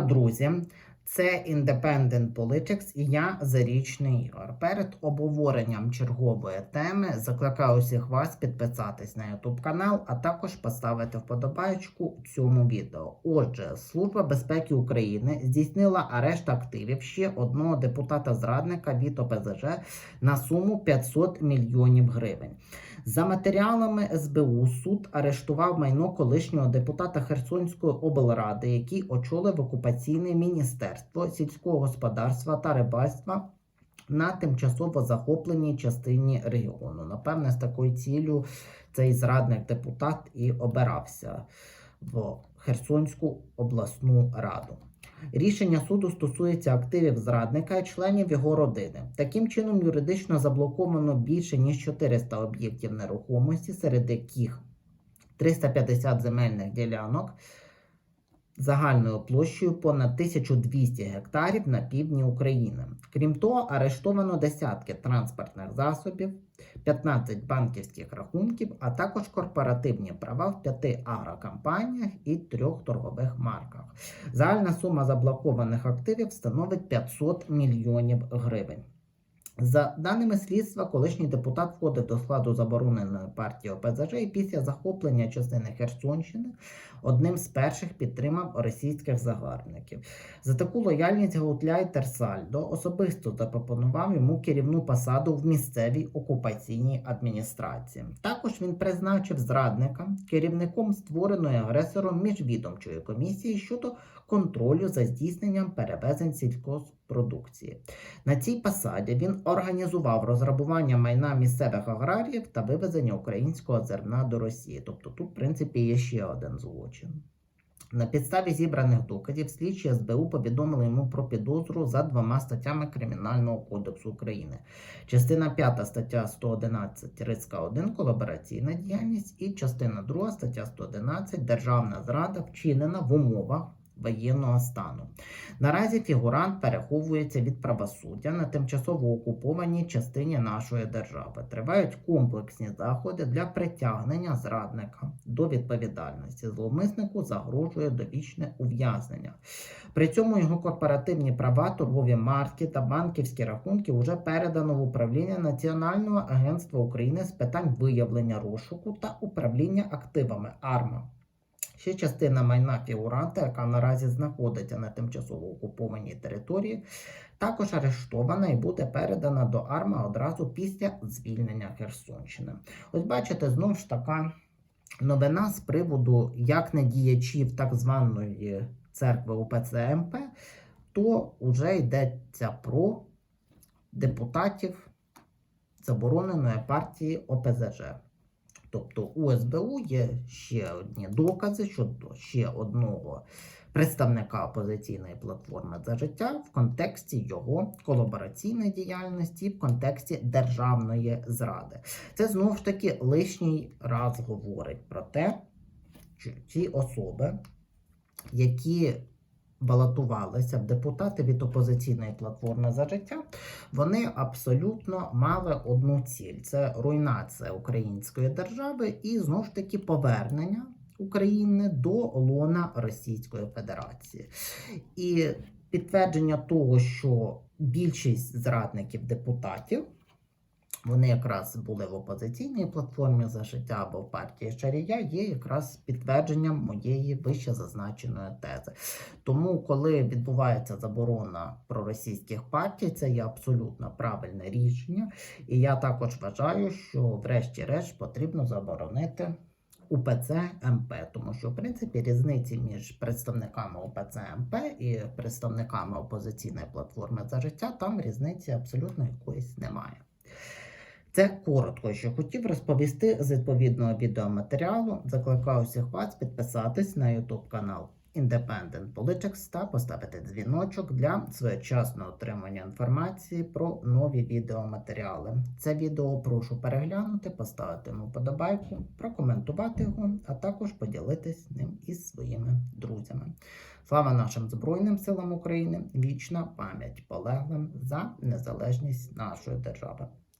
Друзі, це Independent Politics і я Зарічний Ігор. Перед обговоренням чергової теми закликаю усіх вас підписатись на YouTube канал, а також поставити вподобайку цьому відео. Отже, Служба безпеки України здійснила арешт активів ще одного депутата-зрадника від ОПЗЖ на суму 500 мільйонів гривень. За матеріалами СБУ суд арештував майно колишнього депутата Херсонської облради, який очолив окупаційне міністерство сільського господарства та рибальства на тимчасово захопленій частині регіону. Напевне, з такою ціллю цей зрадник депутат і обирався в Херсонську обласну раду. Рішення суду стосується активів зрадника і членів його родини. Таким чином, юридично заблоковано більше ніж 400 об'єктів нерухомості, серед яких 350 земельних ділянок загальною площею понад 1200 гектарів на півдні України. Крім того, арештовано десятки транспортних засобів, 15 банківських рахунків, а також корпоративні права в п'яти агрокомпаніях і трьох торгових марках. Загальна сума заблокованих активів становить 500 мільйонів гривень. За даними слідства, колишній депутат входив до складу забороненої партії ОПЗЖ і після захоплення частини Херсонщини одним з перших підтримав російських загарбників. За таку лояльність Гаутляй Терсальдо особисто запропонував йому керівну посаду в місцевій окупаційній адміністрації. Також він призначив зрадника керівником створеної агресором міжвідомчої комісії щодо контролю за здійсненням перевезень сільськопродукції. На цій посаді він організував розграбування майна місцевих аграріїв та вивезення українського зерна до Росії. Тобто тут, в принципі, є ще один злочин. На підставі зібраних доказів слідчі СБУ повідомили йому про підозру за двома статтями Кримінального кодексу України. Частина 5 стаття 111 риска 1 колабораційна діяльність і частина 2 стаття 111 державна зрада вчинена в умовах воєнного стану. Наразі фігурант переховується від правосуддя на тимчасово окупованій частині нашої держави. Тривають комплексні заходи для притягнення зрадника до відповідальності. Зловмиснику загрожує довічне ув'язнення. При цьому його корпоративні права, торгові марки та банківські рахунки вже передано в управління Національного агентства України з питань виявлення розшуку та управління активами АРМА. Ще частина майна фігуранта, яка наразі знаходиться на тимчасово окупованій території, також арештована і буде передана до АРМА одразу після звільнення Херсонщини. Ось бачите, знову ж така новина з приводу як не діячів так званої церкви УПЦ МП, то вже йдеться про депутатів забороненої партії ОПЗЖ. Тобто у СБУ є ще одні докази щодо ще одного представника опозиційної платформи за життя в контексті його колабораційної діяльності, в контексті державної зради. Це знову ж таки лишній раз говорить про те, що ці особи, які балотувалися депутати від опозиційної платформи за життя, вони абсолютно мали одну ціль: це руйнація української держави і знову ж таки повернення України до лона Російської Федерації. І підтвердження того, що більшість зрадників депутатів. Вони якраз були в опозиційній платформі за життя або в партії Шарія, є якраз підтвердженням моєї вище зазначеної тези. Тому, коли відбувається заборона проросійських партій, це є абсолютно правильне рішення. І я також вважаю, що, врешті-решт, потрібно заборонити. УПЦ МП, тому що в принципі різниці між представниками УПЦ МП і представниками опозиційної платформи за життя там різниці абсолютно якоїсь немає. Це коротко, що хотів розповісти з відповідного відеоматеріалу. Закликаю всіх вас підписатись на YouTube канал Independent Politics та поставити дзвіночок для своєчасного отримання інформації про нові відеоматеріали. Це відео прошу переглянути, поставити йому подобайку, прокоментувати його, а також поділитись ним із своїми друзями. Слава нашим Збройним силам України! Вічна пам'ять полеглим за незалежність нашої держави.